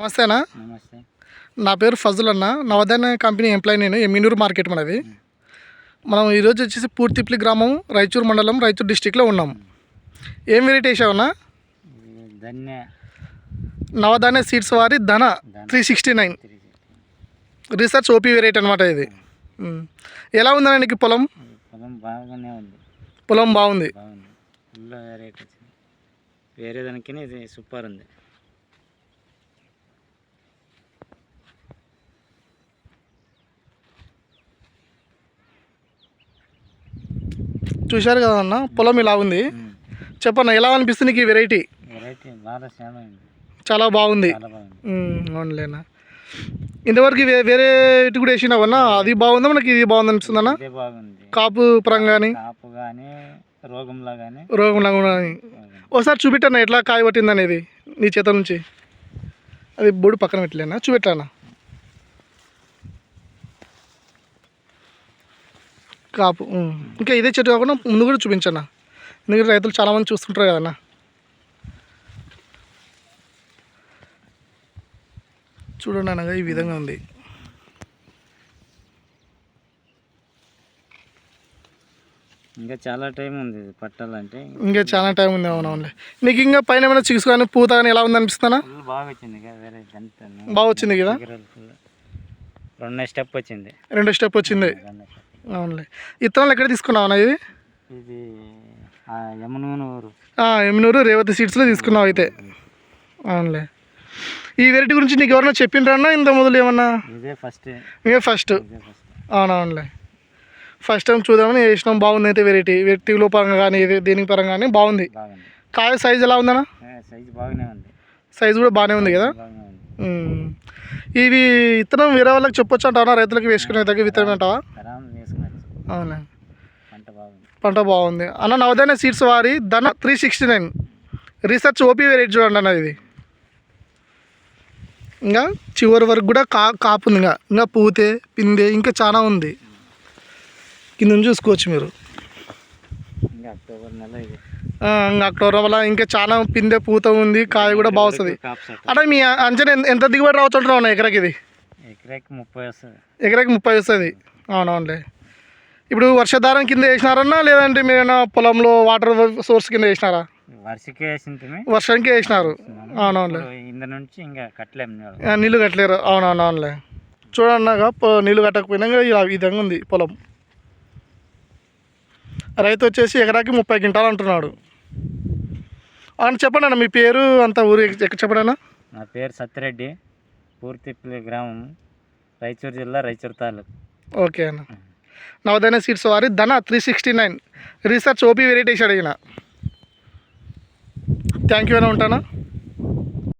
నమస్తేనా? నమస్తే. నా పేరు ఫజుల్ అన్న. నవధాన్య కంపెనీ ఎంప్లాయీ నేను ఎమ్మినూరు మార్కెట్ మనది. మనం ఈరోజు వచ్చేసి పూర్తిప్లి గ్రామం రాయచూరు మండలం రాయచూరు డిస్టిక్లో ఉన్నాం. ఏం వెరైటీ వేసావన్నా? ధన్య. నవధాన్య సీడ్స్ వారి Dhana three sixty nine. Research OP variety అనమాట ఇది. ఎలా ఉందన్న నీకు పొలం? పొలం బాగానే ఉంది. పొలం బాగుంది. వేరే దానికి ఇది సూపర్ ఉంది. చూశారు కదా అన్న? పొలం ఇలా ఉంది. చెప్పన్న ఎలా అనిపిస్తుంది నీకు ఈ వెరైటీ చాలా బాగుంది. అవునులేనా? ఇంతవరకు వేరే ఇటు కూడా వేసినావన్నా అది బాగుందా మనకి? ఇది బాగుంది అనిపిస్తుందన్న కాపు పరంగా రోగంలా కానీ ఒకసారి చూపెట్టన్నా ఎట్లా కాయ పట్టింది అనేది నీ చేత నుంచి? అది బొడు పక్కన పెట్టలేనా? చూపెట్టానా? కాపు. ఇంకా ఇదే చెట్టు కాకుండా ముందు కూడా చూపించన్నా. ఎందుకంటే రైతులు చాలామంది చూస్తుంటారు కదన్నా. చూడండి అనగా ఈ విధంగా ఉంది. ఇంకా చాలా టైం ఉంది పట్టాలంటే. ఇంకా చాలా టైం ఉంది అవునవునులే. నీకు ఇంకా పైన ఏమైనా చిక్స్ కానీ పూత కానీ ఎలా ఉంది అనిపిస్తుందా ఫుల్ బాగా వచ్చింది కదా బాగా వచ్చింది రెండో స్టెప్ వచ్చింది. రెండో స్టెప్ వచ్చింది. అవునులే. ఇత్తనాలు ఎక్కడ తీసుకున్నావు అన్న ఇది ఇది యమునూరు. ఎమ్మినూరు రేవతి సీట్స్లో తీసుకున్నావు అయితే. అవునులే. ఈ వెరైటీ గురించి నీకు ఎవరన్నా చెప్పిండ్రా అన్న? ఇంత మొదలు ఏమన్నా? ఇదే ఫస్ట్ ఇదే ఫస్ట్ అవునవునులే. ఫస్ట్ టైం చూద్దామని వేసినాం బాగుంది అయితే వెరైటీ. వెరైటీలో పరంగా కానీ దీనికి పరంగా కానీ బాగుంది. కాయ సైజ్ ఎలా ఉందన్న? సైజ్ బాగానే ఉంది. సైజ్ కూడా బాగానే ఉంది కదా. ఇవి విత్తనం వేరే వాళ్ళకి చెప్పొచ్చు అంటావా? రైతులకి వేసుకునే దగ్గర విత్తనం అంటావా? అవునా? పంట బాగుంది. పంట బాగుంది. అన్న నవధాన్య సీడ్స్ వారి Dhana three sixty nine research OP variety చూడండి అన్న ఇది. ఇంకా చివరి వరకు కూడా కా కాపు ఉంది ఇంకా. ఇంకా పూతే పిందే ఇంకా చాలా ఉంది. కింద చూసుకోవచ్చు మీరు. ఇంకా అక్టోబర్ వల్ల ఇంకా చాలా పిందే పూత ఉంది కాయ కూడా బాగా వస్తుంది కాపు సెట్ అంటే మీ అంచనా ఎంత- దిగుబడి రావచ్చు అంటున్నావు ఎకరాకి ఇది? ఎకరాకి ముప్పై వస్తుంది. ఎకరాకి ముప్పై వస్తుంది. అవునవునులే. ఇప్పుడు వర్షాధారం కింద వేసినారన్నా లేదంటే మీరైనా పొలంలో వాటర్ సోర్స్ కింద వేసినారా? వర్షకే వర్షానికి వేసినారు. అవునవునులే. ఇంద నుంచి ఇంకా కట్టలేము నీళ్ళు. కట్టలేరు. అవునవునవునులే. చూడన్నాగా పొ- నీళ్ళు కట్టకపోయినా ఇలా ఈ విధంగా ఉంది పొలం. రైతు వచ్చేసి ఎకరాకి ముప్పై క్వింటాలు అంటున్నాడు. అవును చెప్పండి అన్న మీ పేరు అంత ఊరు ఎక్కడ చెప్పండి అన్న? నా పేరు సత్యరెడ్డి పూర్తిపల్లి గ్రామం రాయచూరు జిల్లా రాయచూరు తాలూకు. ఓకే అన్న. నవధాన్య సీడ్స్ వారి Dhana three sixty nine research OP varieties అడిగిన థ్యాంక్ యూ అని ఉంటానా?